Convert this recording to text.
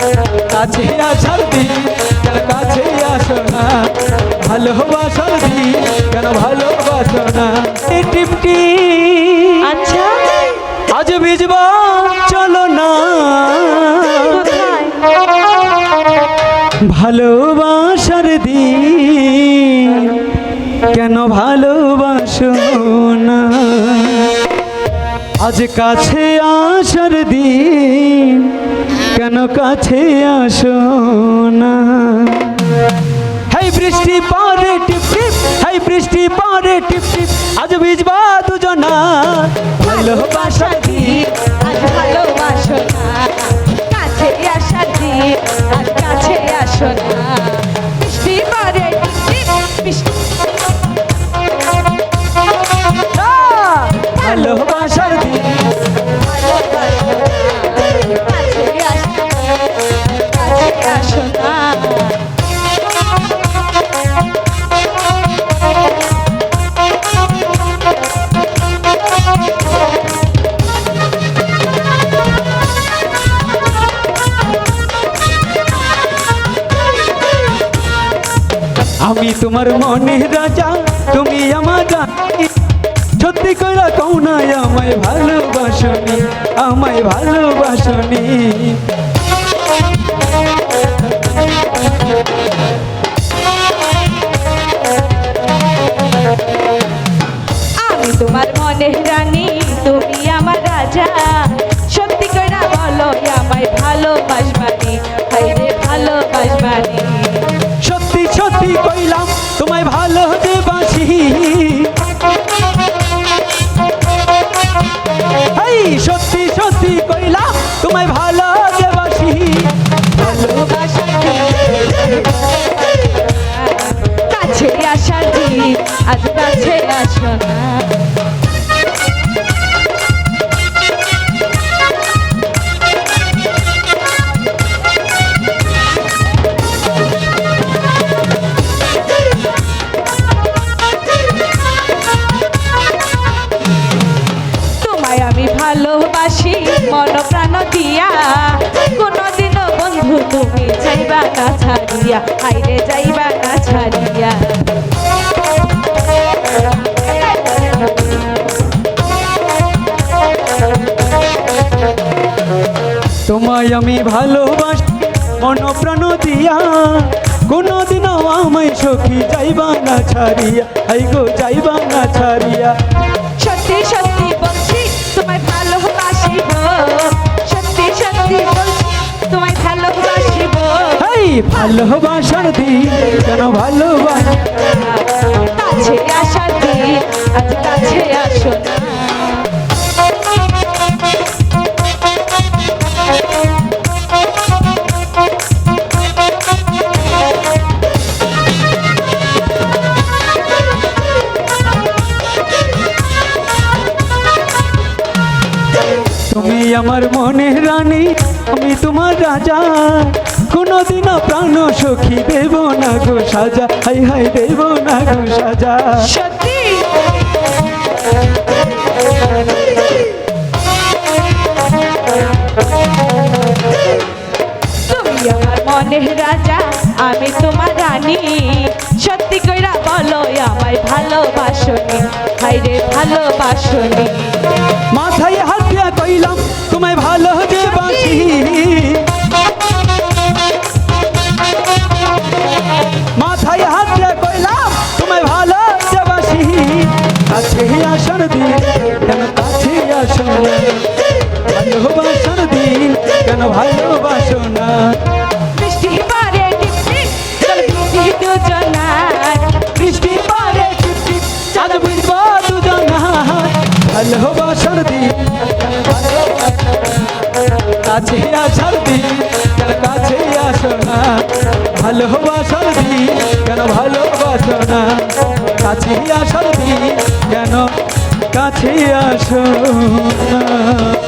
কাছে আসার দিন কেন কাছে আসো না? ভালোবাসার দিন কেন ভালোবাসো না? এই টিপটি। আচ্ছা। আজ ভিজবা চলো না। ভালোবাসার দিন কেন ভালোবাসো না? আজ কাছে আসার দিন কেন কাছে আসো না? হাই বৃষ্টি পরে টিপ টিপ হাই বৃষ্টি পরে টিপ টিপ আজ ভিজবা দুজনা। ভালোবাসার আমি তোমার মনে রাজা, তুমি আমার। সত্যি করে কও না, আমায় ভালোবাসনি আমায় ভালোবাসনি। আমি তোমার মনের রানী, তুমি আমার রাজা। সত্যি কইরা বলো, আমায় ভালোবাসবানি হাইরে ভালোবাসবানি। আসার আজ কাছে ভালোবাসি মন প্রাণ দিয়া। কোনদিনও বন্ধু তুমি যাইবা না ছাড়িয়া, হাইরে যাইবা তোমায় আমি ভালোবাসি মন প্রাণ দিয়া। কোনোদিনও আমায় সখী যাইবা না ছাড়িয়া। আই গো যাইবা না ছাড়িয়া। সত্যি সত্যি বলছি তোমায় ভালোবাসিব সত্যি সত্যি বলছি তোমায় ভালোবাসিব এই ভালোবাসার দিন কেন ভালোবাস। কাছে আসার দিন আজ কাছে আসো না। তুমি আমার মনের রানী, আমি তোমার রাজা। কোনোদিনও প্রাণ সখী দেব না গো সাজা, হাই হাই দেব না গো সাজা। তুমি আমার রাজা। আমি তোমার রানী। সত্যি কইরা বলো, আমায় ভালোবাসনি হাইরে ভালোবাসনি মাথায় হাত দিয়া কইলাম, তোমায় ভালো যে বাসি মাথায় হাত দিয়া কইলাম, তোমায় ভালো যে বাসি কাছে আসার দিন কেন কাছে আসো না ভালোবাসার দিন কেন ভালোবাসো না? দিন কাছে আসার দিন কেন কাছে আসো না? ভালোবাসার দিন কেন ভালোবাসো না? কাছে কাছে আসো না?